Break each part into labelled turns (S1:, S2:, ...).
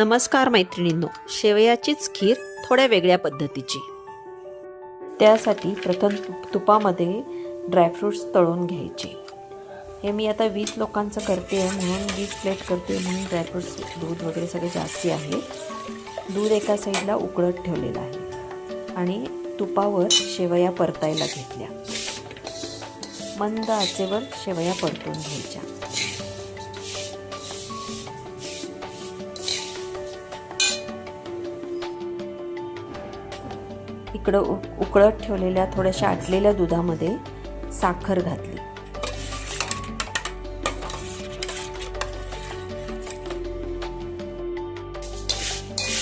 S1: नमस्कार मैत्रिणींनो शेवयाचीच खीर थोड्या वेगळ्या पद्धतीची. त्यासाठी प्रथम तुपामध्ये ड्रायफ्रूट्स तळून घ्यायचे. हे मी आता वीस लोकांचं करते आहे म्हणून वीस प्लेट करते म्हणून ड्रायफ्रूट्स दूध वगैरे सगळे जास्ती आहे. दूध एका साईडला उकळत ठेवलेलं आहे. आणि तुपावर शेवया परतायला घेतल्या. मंद आचेवर शेवया परतून घ्यायच्या. इकडं उ उकळत ठेवलेल्या थोड्याशा आटलेल्या दुधामध्ये साखर घातली.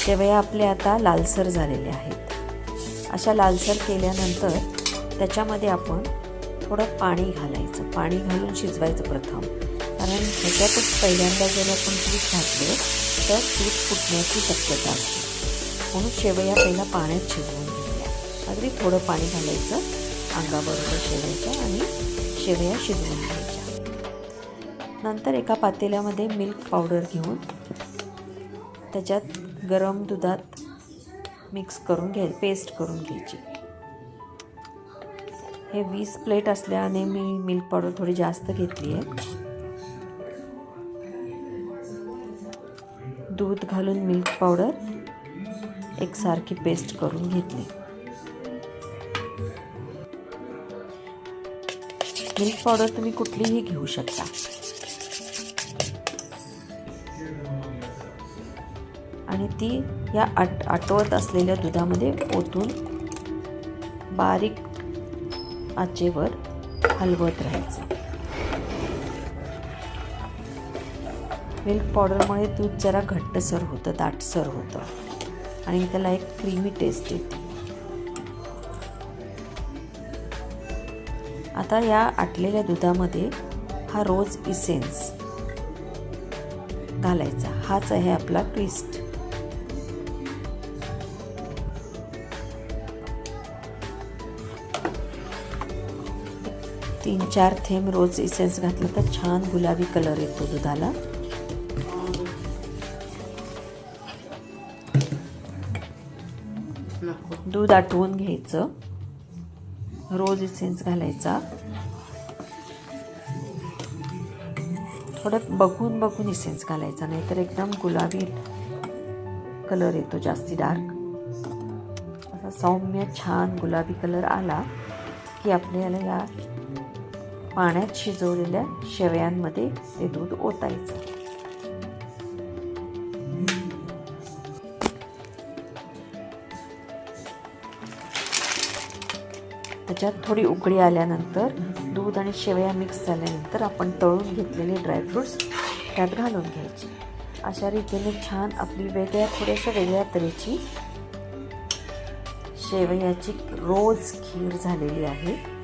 S1: शेवया आपल्या आता लालसर झालेल्या आहेत. अशा लालसर केल्यानंतर त्याच्यामध्ये आपण थोडं पाणी घालायचं. पाणी घालून शिजवायचं प्रथम. कारण ह्याच्यातच पहिल्यांदा जर आपण तूप घातलं तर तूप फुटण्याची शक्यता असते. म्हणून शेवया पहिला पाण्यात शिजवून अगदी थोडं पाणी घालायचं अंगाबरोबर शेवायचं आणि शेवया शिजवून घ्यायच्या. नंतर एका पातेल्यामध्ये मिल्क पावडर घेऊन त्याच्यात गरम दुधात मिक्स करून घ्याय पेस्ट करून घ्यायची. हे वीस प्लेट असल्याने मी मिल्क पावडर थोडी जास्त घेतली आहे. दूध घालून मिल्क पावडर एकसारखी पेस्ट करून घेतली. मिल्क पावडर तुम्ही कुठलीही घेऊ शकता. आणि ती या आट आटवत असलेल्या दुधामध्ये ओतून बारीक आचेवर हलवत राहायचं. मिल्क पावडरमुळे दूध जरा घट्टसर होतं दाटसर होतं. आणि त्याला एक क्रीमी टेस्ट येते. आता या आटलेल्या दुधामध्ये हा रोज इसेन्स घालायचा. हाच आहे आपला ट्विस्ट तीन चार थेंब रोज इसेन्स घातलं तर छान गुलाबी कलर येतो दुधाला. दूध आटवून घ्यायचं. रोज इसेन्स घालायचा. थोडं बघून बघून इसेन्स घालायचा नाहीतर एकदम गुलाबी कलर येतो जास्ती डार्क असा सौम्य छान गुलाबी कलर आला की आपल्याला या पाण्यात शिजवलेल्या शेवयांमध्ये ते दूध ओतायचं. त्याच्यात थोडी उकळी आल्यानंतर दूध आणि शेवया मिक्स झाल्यानंतर आपण तळून घेतलेले ड्रायफ्रूट्स त्यात घालून घ्यायचे. अशा रीतीने छान आपली वेगळ्या थोड्याशा वेगळ्या तऱ्हेची शेवयाची रोज खीर झालेली आहे.